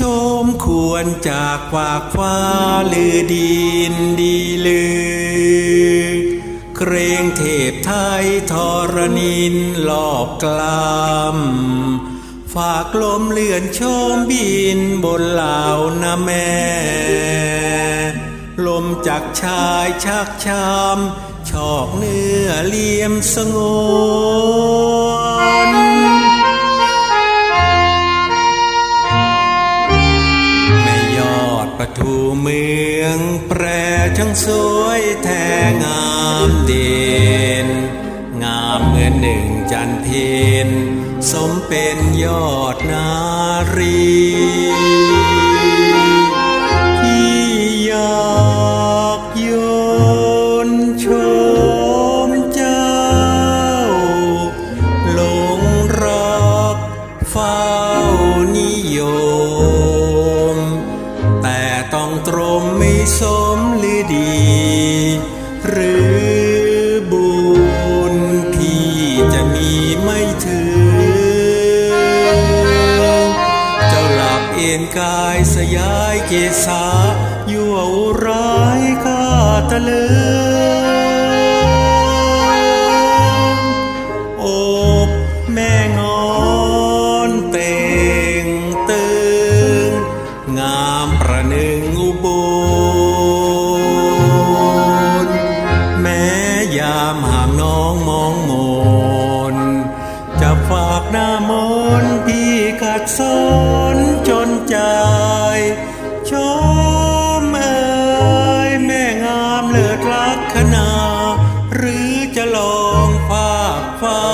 ชมควรจากฝากฟ้าลือดินดีลือ เกรงเทพไทยทรนินหลอกกลำฝากลมเลื่อนชมบินบนเหล่านะแม่ ลมจากชายชักชาม ชอกเนื้อเลียมสงว ประตูเมืองแปรช่างสวยแท้งามเด่นงามเหมือนหนึ่งจันทร์เพนสมเป็นยอดนารี สมหรือดี หรือบุญที่จะมีไม่ถึง เจ้าหลับเอนกายสยายเกษายั่วร้ายข้าตะลึง น้องมองมนจะฝากหน้ามนต์พี่ขัดสนจนใจชมเอ่ยแม่งามเลิศลักษณาหรือจะลองฝากฟ้า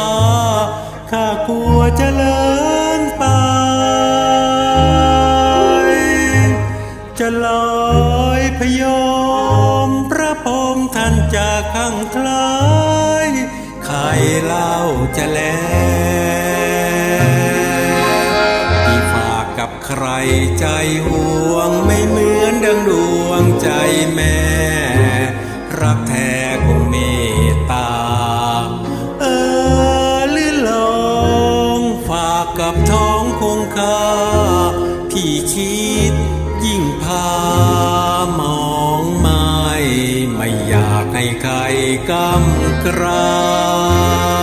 ข้ากลัวจะเลินไปจะลอยพยม จากข้างคล้ายใครเล่าจะแลที่ฝากกับใครใจห่วงไม่เหมือนดังดวงใจแม่ รักแท้คงเมตตา เออลื่นลงฝากกับท้องคงคาพี่คิดยิ่งพา ไก่กำกราม